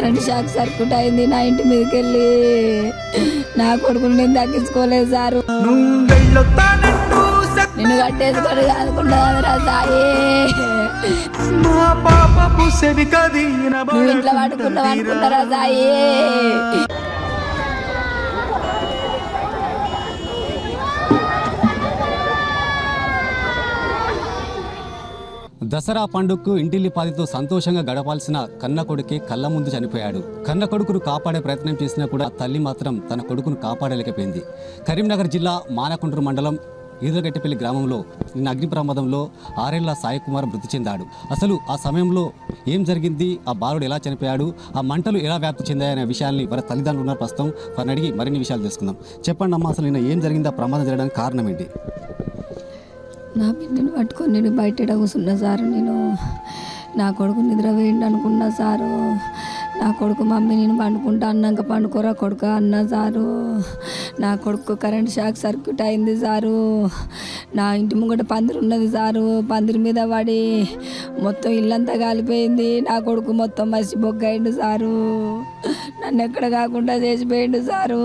Current shock circuit అయింది నా ఇంటి మీదకి వెళ్ళి నా కొడుకుని నేను దక్కించుకోలేదు సారు. నిన్ను కట్టేసుకొని కాదుకుండా రా సాయి. నువ్వు ఇంట్లో పడుకున్నావు అనుకుంటారా సాయి. దసరా పండుగకు ఇంటిల్లిపాదితో సంతోషంగా గడపాల్సిన కన్న కొడుకే కళ్ళ ముందు చనిపోయాడు. కన్న కొడుకును కాపాడే ప్రయత్నం చేసినా కూడా తల్లి మాత్రం తన కొడుకును కాపాడలేకపోయింది. కరీంనగర్ జిల్లా మానకొండ్రు మండలం ఈదగట్టిపల్లి గ్రామంలో నిన్న అగ్ని ప్రమాదంలో ఆరేళ్ళ సాయికుమార్ మృతి చెందాడు. అసలు ఆ సమయంలో ఏం జరిగింది? ఆ బాలుడు ఎలా చనిపోయాడు? ఆ మంటలు ఎలా వ్యాప్తి చెందాయనే విషయాల్ని వారి తల్లిదండ్రులు ఉన్నారు ప్రస్తుతం వారిని అడిగి మరిన్ని విషయాలు తెలుసుకుందాం. చెప్పండి అమ్మా అసలు నిన్న ఏం జరిగింది? ఆ ప్రమాదం జరగడానికి కారణం ఏంటి? నా బిడ్డను పట్టుకొని నేను బయట కూర్చున్నా సారు నేను నా కొడుకు నిద్ర వేయండి అనుకున్నా సారు నా కొడుకు మమ్మీ నేను పండుకుంటా అన్నాక పండుకోరా కొడుకు అన్నా సారు నా కొడుకు కరెంట్ షాక్ సర్క్యూట్ అయింది సారు నా ఇంటి ముంగట పందిరి ఉన్నది సారు పందిరి మీద పడి మొత్తం ఇల్లంతా కాలిపోయింది నా కొడుకు మొత్తం మసి బొగ్గయిండు సారు. నన్ను ఎక్కడ కాకుండా చేసిపోయిండు సారు.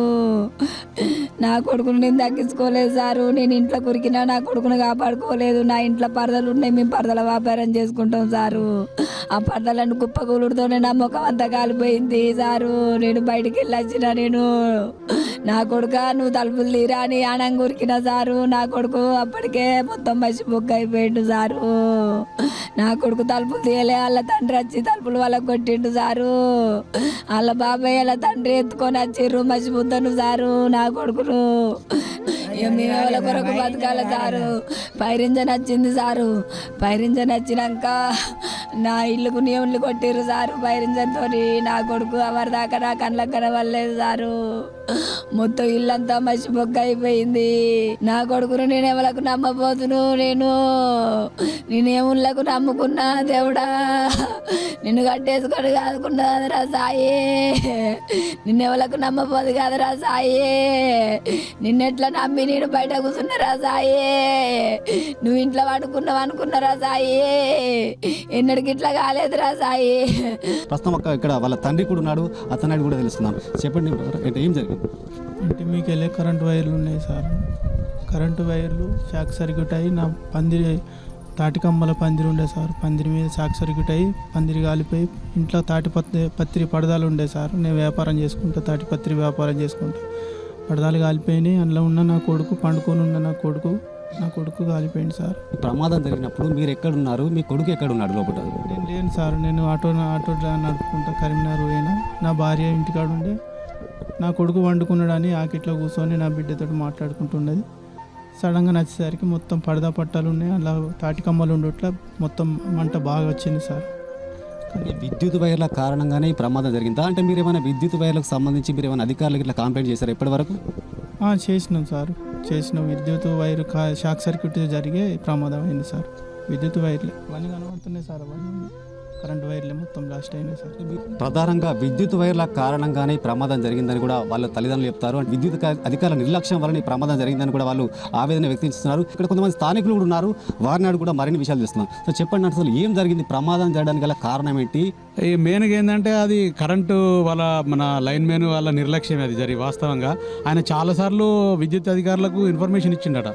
నా కొడుకుని నేను దక్కించుకోలేదు సారు. నేను ఇంట్లో కురికినా నా కొడుకుని కాపాడుకోలేదు. నా ఇంట్లో పరదలు ఉన్నాయి మేము పరదల వ్యాపారం చేసుకుంటాం సారు. ఆ పరదలను కుప్ప కూలుడుతోనే నా ముఖం అంతా కాలిపోయింది సారు. నేను బయటికి వెళ్ళొచ్చిన నేను. నా కొడుక నువ్వు తలుపులు తీరా అని ఆనంగా కురికిన సారు. నా కొడుకు అప్పటికే మొత్తం మసి బొగ్గ అయిపోయిండు సారు. నా కొడుకు తలుపులు తీయలే వాళ్ళ తండ్రి వచ్చి తలుపులు వాళ్ళకి కొట్టిండు సారు. వాళ్ళ బాబాయ్ వాళ్ళ తండ్రి ఎత్తుకొని వచ్చిర్రు మంచి ముద్దను సారు నా కొడుకును. ఇక మేము ఎవరి కొరకు బతకాల సారు పైరింజన్ వచ్చింది సారు పైరింజన్ వచ్చినాక నా ఇల్లుకు నీళ్ళు కొట్టిర్రు సారు పైరింజన్ తోని నా కొడుకు ఎవరి దాకా నా కళ్ళకు కనవలేదు సారు మొత్తం ఇల్లంతా మసి బొగ్గ అయిపోయింది. నా కొడుకును నేను ఎవలకు నమ్మబోతును? నేను నేనేముళ్ళకు నమ్ముకున్నా దేవుడా? నిన్ను కట్టేసుకొని కాదుకున్నా రా సాయి. నిన్నెవలకు నమ్మబోదు కాదురా సాయి. నిన్నెట్లా నమ్మి నేను బయట కూర్చున్నారా సాయి. నువ్వు ఇంట్లో పడుకున్నావు అనుకున్నారా సాయి. ఎన్నడికి ఇట్లా కాలేదురా సాయి. ప్రస్తుతం ఇక్కడ వాళ్ళ తండ్రి కూడా ఉన్నాడు అతని కూడా తెలుస్తున్నాను చెప్పండి ఏం జరిగింది? ఇంటి మీకు వెళ్ళే కరెంట్ వైర్లు ఉన్నాయి సార్. కరెంటు వైర్లు షాక్ సర్క్యూట్ అయ్యి నా పందిరి తాటి కమ్మల పందిరి ఉండే సార్. పందిరి మీద షాక్ సర్క్యూట్ అయ్యి పందిరి కాలిపోయి ఇంట్లో తాటి పత్రి పత్రి పడదాలు ఉండే సార్. నేను వ్యాపారం చేసుకుంటా తాటి పత్రి వ్యాపారం చేసుకుంటా. పడదాలు కాలిపోయినాయి. అందులో ఉన్న నా కొడుకు పండుకొని ఉన్న నా కొడుకు నా కొడుకు కాలిపోయింది సార్. ప్రమాదం జరిగినప్పుడు మీరు ఎక్కడ ఉన్నారు మీ కొడుకు ఎక్కడ ఉన్నాడు లోపల? నేను లేను సార్. నేను ఆటో ఆటో నడుపుకుంటా. కరీంనగర్ పోయినా. నా భార్య ఇంటికాడ ఉండే. నా కొడుకు వండుకున్నాడని ఆకిట్లో కూర్చొని నా బిడ్డతో మాట్లాడుకుంటున్నది. సడన్గా నచ్చేసరికి మొత్తం పడదా పట్టాలు ఉన్నాయి. అలా తాటి కమ్మలు ఉండట్లా మొత్తం మంట బాగా వచ్చింది సార్. విద్యుత్ వైర్ల కారణంగానే ఈ ప్రమాదం జరిగిందా? అంటే మీరు ఏమైనా విద్యుత్ వైర్లకు సంబంధించి మీరు ఏమైనా అధికారులకు ఇట్లా కంప్లైంట్ చేశారు ఎప్పటి వరకు చేసినాం సార్. చేసినాం. విద్యుత్ వైర్ కా షాక్ సర్క్యూట్ జరిగే ప్రమాదం అయింది సార్. విద్యుత్ వైర్లే. అవన్నీ కనబడుతున్నాయి సార్ అవన్నీ కరెంట్ వైర్లే మొత్తం బ్లాస్ట్ అయినాయి సార్. ప్రధానంగా విద్యుత్ వైర్ల కారణంగానే ఈ ప్రమాదం జరిగిందని కూడా వాళ్ళ తల్లిదండ్రులు చెప్తారు. విద్యుత్ అధికారుల నిర్లక్ష్యం వలన ఈ ప్రమాదం జరిగిందని కూడా వాళ్ళు ఆవేదన వ్యక్తం చేస్తున్నారు. ఇక్కడ కొంతమంది స్థానికులు కూడా ఉన్నారు. వారిని కూడా మరిన్ని విషయాలు తెలుస్తున్నాం. సో చెప్పండి అసలు ఏం జరిగింది? ప్రమాదం జరగడానికి గల కారణం ఏంటి? ఈ మెయిన్గా ఏంటంటే అది కరెంటు వాళ్ళ మన లైన్ మ్యాన్ వాళ్ళ నిర్లక్ష్యం అది జరిగి వాస్తవంగా. ఆయన చాలాసార్లు విద్యుత్ అధికారులకు ఇన్ఫర్మేషన్ ఇచ్చిండట.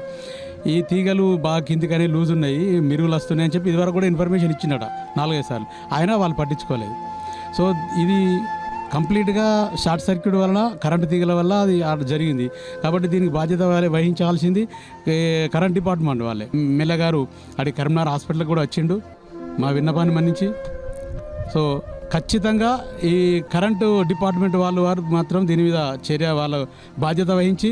ఈ తీగలు బాగా కిందికనే లూజ్ ఉన్నాయి మిరుగులు వస్తున్నాయి అని చెప్పి ఇదివరకు కూడా ఇన్ఫర్మేషన్ ఇచ్చిండట నాలుగైదు సార్లు. అయినా వాళ్ళు పట్టించుకోలేదు. సో ఇది కంప్లీట్గా షార్ట్ సర్క్యూట్ వలన కరెంటు తీగల వల్ల అది జరిగింది. కాబట్టి దీనికి బాధ్యత వాళ్ళే వహించాల్సింది కరెంట్ డిపార్ట్మెంట్ వాళ్ళే. మెల్ల గారు అడి కరీంనగర్ హాస్పిటల్కి కూడా వచ్చిండు మా విన్నపాన్ని మన్నించి. సో ఖచ్చితంగా ఈ కరెంటు డిపార్ట్మెంట్ వాళ్ళు వారు మాత్రం దీని మీద చర్య వాళ్ళ బాధ్యత వహించి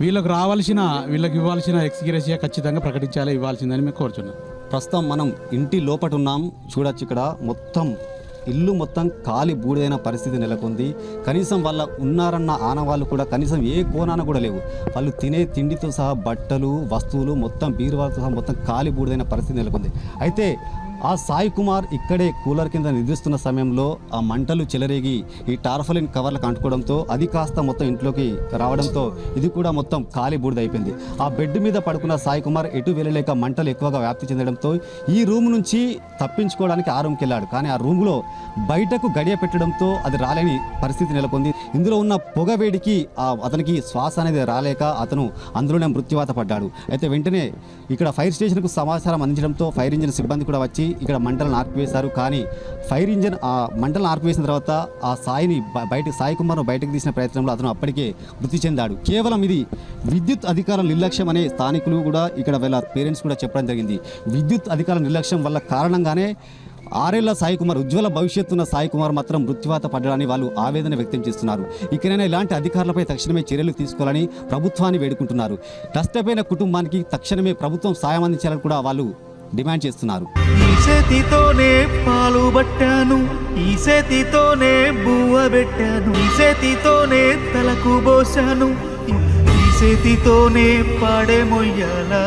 వీళ్ళకు రావాల్సిన వీళ్ళకి ఇవ్వాల్సిన ఎక్స్గ్రేషియా ఖచ్చితంగా ప్రకటించాలి ఇవ్వాల్సిందని మేము కోరుచున్నాం. ప్రస్తుతం మనం ఇంటి లోపట ఉన్నాం చూడొచ్చు ఇక్కడ మొత్తం ఇల్లు మొత్తం ఖాళీ బూడిదైన పరిస్థితి నెలకొంది. కనీసం వాళ్ళ ఉన్నారన్న ఆనవాళ్ళు కూడా కనీసం ఏ కోనాన కూడా లేవు. వాళ్ళు తినే తిండితో సహా బట్టలు వస్తువులు మొత్తం బీరువాళ్ళతో సహా మొత్తం ఖాళీ బూడిదైన పరిస్థితి నెలకొంది. అయితే ఆ సాయి కుమార్ ఇక్కడే కూలర్ కింద నిద్రిస్తున్న సమయంలో ఆ మంటలు చెలరేగి ఈ టార్ఫలిన్ కవర్లకు అంటుకోవడంతో అది కాస్త మొత్తం ఇంట్లోకి రావడంతో ఇది కూడా మొత్తం కాలి బూడిదైపోయింది ఆ బెడ్ మీద పడుకున్న సాయి కుమార్ ఎటు వెళ్ళలేక మంటలు ఎక్కువగా వ్యాప్తి చెందడంతో ఈ రూమ్ నుంచి తప్పించుకోవడానికి ఆ రూమ్కి వెళ్ళాడు. కానీ ఆ రూమ్లో బయటకు గడియ పెట్టడంతో అది రాలేని పరిస్థితి నెలకొంది. ఇందులో ఉన్న పొగ వేడికి ఆ అతనికి శ్వాస అనేది రాలేక అతను అందులోనే మృత్యువాత పడ్డాడు. అయితే వెంటనే ఇక్కడ ఫైర్ స్టేషన్కు సమాచారం అందించడంతో ఫైర్ ఇంజిన్ సిబ్బంది కూడా వచ్చి ఇక్కడ మంటలను ఆర్పివేశారు. కానీ ఫైర్ ఇంజిన్ ఆ మంటలను ఆర్పివేసిన తర్వాత ఆ సాయిని బయట బయటకు సాయి కుమార్ను బయటకు తీసిన ప్రయత్నంలో అతను అప్పటికే మృతి చెందాడు. కేవలం ఇది విద్యుత్ అధికారుల నిర్లక్ష్యం అనే స్థానికులు కూడా ఇక్కడ వీళ్ళ పేరెంట్స్ కూడా చెప్పడం జరిగింది. విద్యుత్ అధికారుల నిర్లక్ష్యం వల్ల కారణంగానే ఆరేళ్ళ సాయి కుమార్ ఉజ్వల భవిష్యత్తున్న సాయి కుమార్ మాత్రం మృత్యువాత పడ్డాడని వాళ్ళు ఆవేదన వ్యక్తం చేస్తున్నారు. ఇకనైనా ఇలాంటి అధికారులపై తక్షణమే చర్యలు తీసుకోవాలని ప్రభుత్వాన్ని వేడుకుంటున్నారు. నష్టపోయిన కుటుంబానికి తక్షణమే ప్రభుత్వం సాయం అందించాలని కూడా వాళ్ళు డిమాండ్ చేస్తున్నారు. చేతితోనే పాలు పట్టాను. ఈ చేతితోనే బువ్వ పెట్టాను. ఈ చేతితోనే తలకు పోసాను ఈ- చేతితోనే పాడే మొయ్యాలా?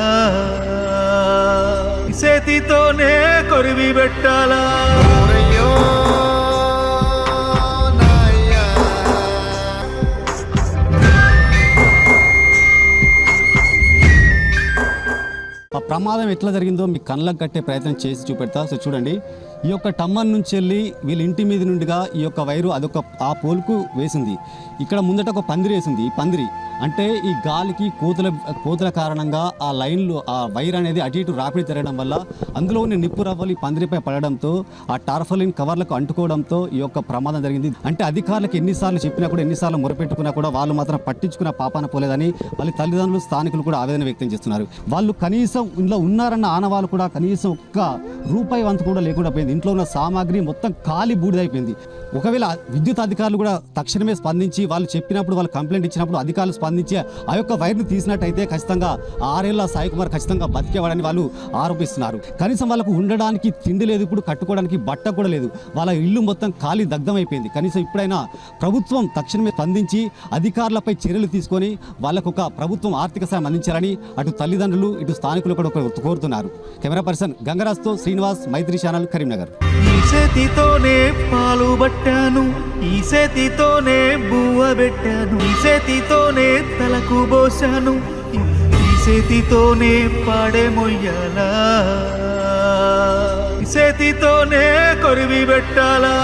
ఈ చేతితోనే కొరివి పెట్టాలా? ప్రమాదం ఎట్లా జరిగిందో మీ కళ్ళకు కట్టే ప్రయత్నం చేసి చూపెడతా. సో చూడండి ఈ యొక్క టమ్మన్ నుంచి వెళ్ళి వీళ్ళ ఇంటి మీద నుండిగా ఈ యొక్క వైరు అదొక ఆ పోల్కు వేసింది. ఇక్కడ ముందట ఒక పందిరి వేసింది. ఈ పందిరి అంటే ఈ గాలికి కోతుల కోతుల కారణంగా ఆ లైన్లు ఆ వైర్ అనేది అటు ఇటు రాపిడి తిరగడం వల్ల అందులో ఉన్న నిప్పు రవ్వలు ఈ పందిరిపై పడడంతో ఆ టార్ఫలిన్ కవర్లకు అంటుకోవడంతో ఈ యొక్క ప్రమాదం జరిగింది. అంటే అధికారులకు ఎన్నిసార్లు చెప్పినా కూడా ఎన్నిసార్లు మొరపెట్టుకున్నా కూడా వాళ్ళు మాత్రం పట్టించుకున్న పాపాన పోలేదని వాళ్ళ తల్లిదండ్రులు స్థానికులు కూడా ఆవేదన వ్యక్తం చేస్తున్నారు. వాళ్ళు కనీసం ఇందులో ఉన్నారన్న ఆనవాళ్ళు కూడా కనీసం ఒక్క రూపాయి వంతు కూడా లేకుండా పోయింది. ఇంట్లో ఉన్న సామాగ్రి మొత్తం ఖాళీ బూడిదైపోయింది ఒకవేళ విద్యుత్ అధికారులు కూడా తక్షణమే స్పందించి వాళ్ళు చెప్పినప్పుడు వాళ్ళు కంప్లైంట్ ఇచ్చినప్పుడు అధికారులు స్పందించి ఆ యొక్క వైర్ని తీసినట్టయితే ఖచ్చితంగా ఆరేళ్ళ సాయి కుమార్ ఖచ్చితంగా బతికేవాడని వాళ్ళు ఆరోపిస్తున్నారు. కనీసం వాళ్ళకు ఉండడానికి తిండి లేదు ఇప్పుడు కట్టుకోవడానికి బట్ట కూడా లేదు. వాళ్ళ ఇల్లు మొత్తం ఖాళీ దగ్ధమైపోయింది. కనీసం ఇప్పుడైనా ప్రభుత్వం తక్షణమే స్పందించి అధికారులపై చర్యలు తీసుకొని వాళ్ళకు ఒక ప్రభుత్వం ఆర్థిక సాయం అందించాలని అటు తల్లిదండ్రులు ఇటు స్థానికులు కూడా కోరుతున్నారు. కెమెరా పర్సన్ గంగరాజ్తో శ్రీనివాస్ మైత్రి ఛానల్ కరీంనగర్. ఈ చేతితోనే పాలు పట్టాను ఈ చేతితోనే బువ్వ పెట్టాను ఈ చేతితోనే తలకు పోసాను ఈ- చేతితోనే పాడే మొయ్యాలా? చేతితోనే కొరివి పెట్టాలా?